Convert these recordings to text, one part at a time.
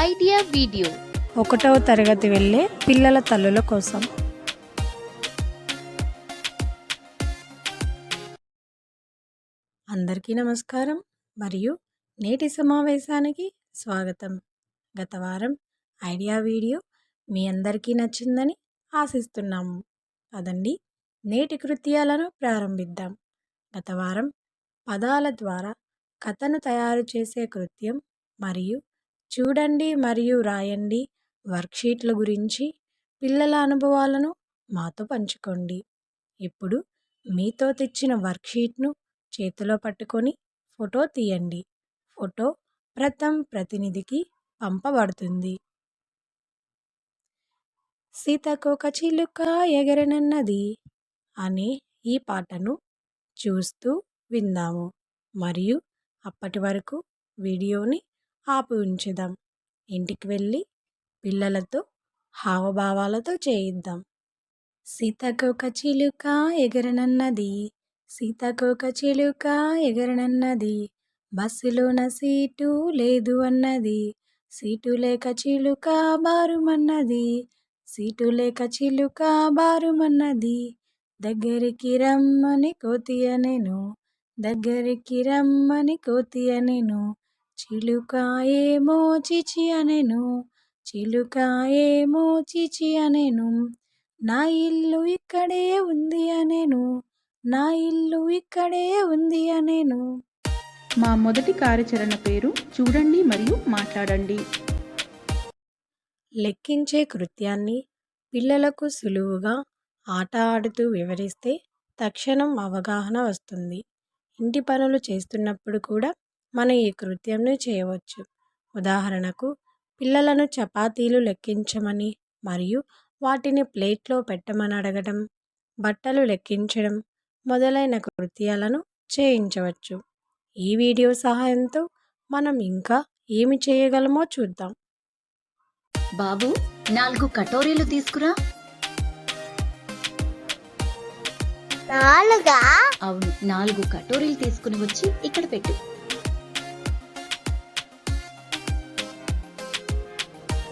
Idea video. ఒకటవ తరగతి వెళ్ళే పిల్లల తల్లుల కోసం. అందరికీ నమస్కారం. మరియు నేటి సమావేశానికి స్వాగతం. గత వారం ఐడియా వీడియో మీ అందరికీ నచ్చిందని ఆశిస్తున్నాము అదండి నేటి కృత్యాలను ప్రారంభిద్దాం. గత వారం పదాల ద్వారా కథను తయారు చేసే కృత్యం మరియు చూడండి మరియు రాయండి. వర్క్షీట్ల గురించి పిల్లల అనుభవాలను మాతో పంచుకోండి. ఇప్పుడు మీతో తెచ్చిన వర్క్షీట్ను చేతిలో పట్టుకొని ఫోటో తీయండి. ఫోటో ప్రథమ్ ప్రతినిధికి పంపబడుతుంది. సీతకొక చిలుక ఎగరనన్నది అనే ఈ పాటను చూస్తూ విందాము. మరియు అప్పటి వరకు వీడియోని ఆపి ఉంచుదాం. ఇంటికి వెళ్ళి పిల్లలతో హావభావాలతో చేయిద్దాం. సీతకొక చిలుక ఎగరనన్నది సీతకొక చిలుక ఎగరనన్నది బస్సులోన సీటు లేదు అన్నది సీటు లేక చిలుక బారుమన్నది సీటు లేక చిలుక బారుమన్నది దగ్గరికి రమ్మని కోతి అనేను దగ్గరికి రమ్మని కోతి నేను చిలుక ఏమో చిచి అనేను చిలుక ఏమో చిచి అనేను. నా ఇల్లు ఇక్కడే ఉంది అనేను నా ఇల్లు ఇక్కడే ఉంది అనేను. మా మొదటి కార్యాచరణ పేరు చూడండి మరియు మాట్లాడండి. లెక్కించే కృత్యాన్ని పిల్లలకు సులువుగా ఆట ఆడుతూ వివరిస్తే తక్షణం అవగాహన వస్తుంది. ఇంటి పనులు చేస్తున్నప్పుడు కూడా మనం ఈ కృత్యంను చేయవచ్చు. ఉదాహరణకు పిల్లలను చపాతీలు లెక్కించమని మరియు వాటిని ప్లేట్లో పెట్టమని అడగడం బట్టలు లెక్కించడం మొదలైన కృత్యాలను చేయించవచ్చు. ఈ వీడియో సహాయంతో మనం ఇంకా ఏమి చేయగలమో చూద్దాం. బాబు నాలుగు కటోరీలు తీసుకురా. నాలుగా? అవును నాలుగు కటోరీలు తీసుకుని వచ్చి ఇక్కడ పెట్టు.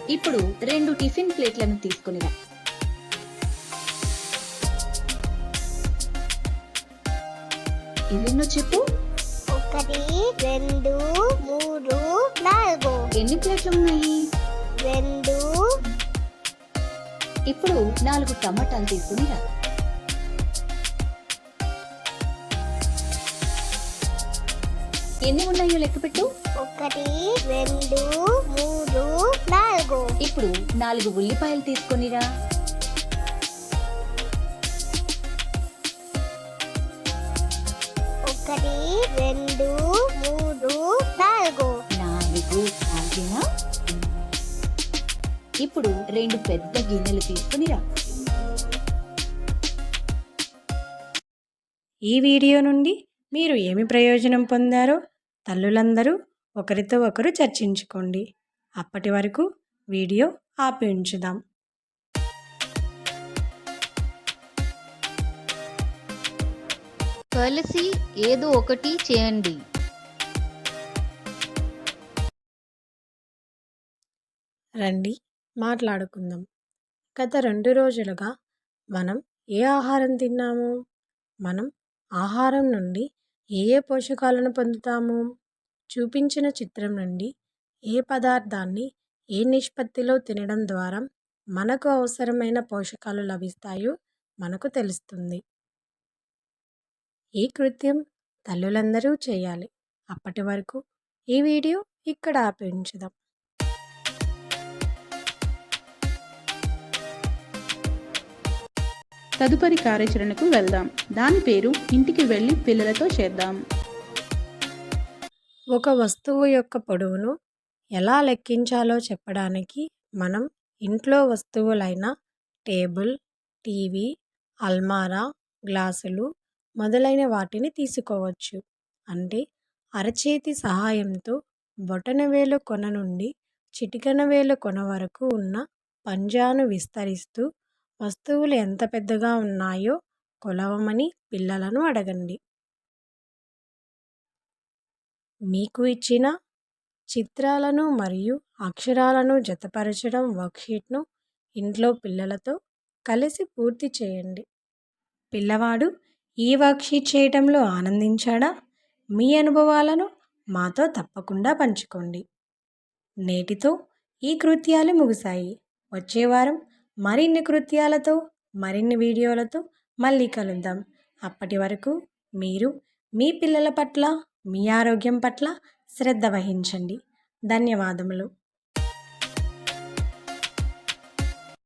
ఇప్పుడు రెండు టిఫిన్ ప్లేట్లను తీసుకునిరా ఎన్నో చెప్పు. ఒకటి రెండు మూడు నాలుగు. ఎన్ని ప్లేట్లు ఉన్నాయి? రెండు. ఇప్పుడు నాలుగు టమాటాలు తీసుకునిరా ఎన్ని ఉన్నాయో లెక్క పెట్టు? ఒకటి రెండు మూడు నాలుగు. ఇప్పుడు నాలుగు ఉల్లిపాయలు తీసుకొనిరా. ఒకటి రెండు మూడు నాలుగు. నాలుగు నాలుగేనా ఇప్పుడు రెండు పెద్ద గిన్నెలు తీసుకునిరా. ఈ వీడియో నుండి మీరు ఏమి ప్రయోజనం పొందారో తల్లులందరూ ఒకరితో ఒకరు చర్చించుకోండి. అప్పటి వరకు వీడియో ఆపి ఉంచుదాం. కలిసి ఏదో ఒకటి చేయండి. రండి మాట్లాడుకుందాం. గత రెండు రోజులుగా మనం ఏ ఆహారం తిన్నాము? మనం ఆహారం నుండి ఏ ఏ పోషకాలను పొందుతాము? చూపించిన చిత్రం నుండి ఏ పదార్థాన్ని ఏ నిష్పత్తిలో తినడం ద్వారా మనకు అవసరమైన పోషకాలు లభిస్తాయో మనకు తెలుస్తుంది. ఈ కృత్యం తల్లులందరూ చేయాలి. అప్పటి వరకు ఈ వీడియో ఇక్కడ ఆపించుదాం తదుపరి కార్యాచరణకు వెళ్దాం. దాని పేరు ఇంటికి వెళ్ళి పిల్లలతో చేద్దాం. ఒక వస్తువు యొక్క పొడవును ఎలా లెక్కించాలో చెప్పడానికి మనం ఇంట్లో వస్తువులైన టేబుల్ టీవీ అల్మారా గ్లాసులు మొదలైన వాటిని తీసుకోవచ్చు. అంటే అరచేతి సహాయంతో బొటనవేలు కొన నుండి చిటికనవేలు కొన వరకు ఉన్న పంజాను విస్తరిస్తూ వస్తువులు ఎంత పెద్దగా ఉన్నాయో కొలవమని పిల్లలను అడగండి. మీకు ఇచ్చిన చిత్రాలను మరియు అక్షరాలను జతపరచడం వర్క్షీట్ను ఇంట్లో పిల్లలతో కలిసి పూర్తి చేయండి. పిల్లవాడు ఈ వర్క్షీట్ చేయటంలో ఆనందించాడా? మీ అనుభవాలను మాతో తప్పకుండా పంచుకోండి. నేటితో ఈ కృత్యాలు ముగిశాయి. వచ్చే వారం మరిన్ని కృత్యాలతో మరిన్ని వీడియోలతో మళ్ళీ కలుద్దాం. అప్పటి వరకు మీరు మీ పిల్లల పట్ల మీ ఆరోగ్యం పట్ల శ్రద్ధ వహించండి. ధన్యవాదములు.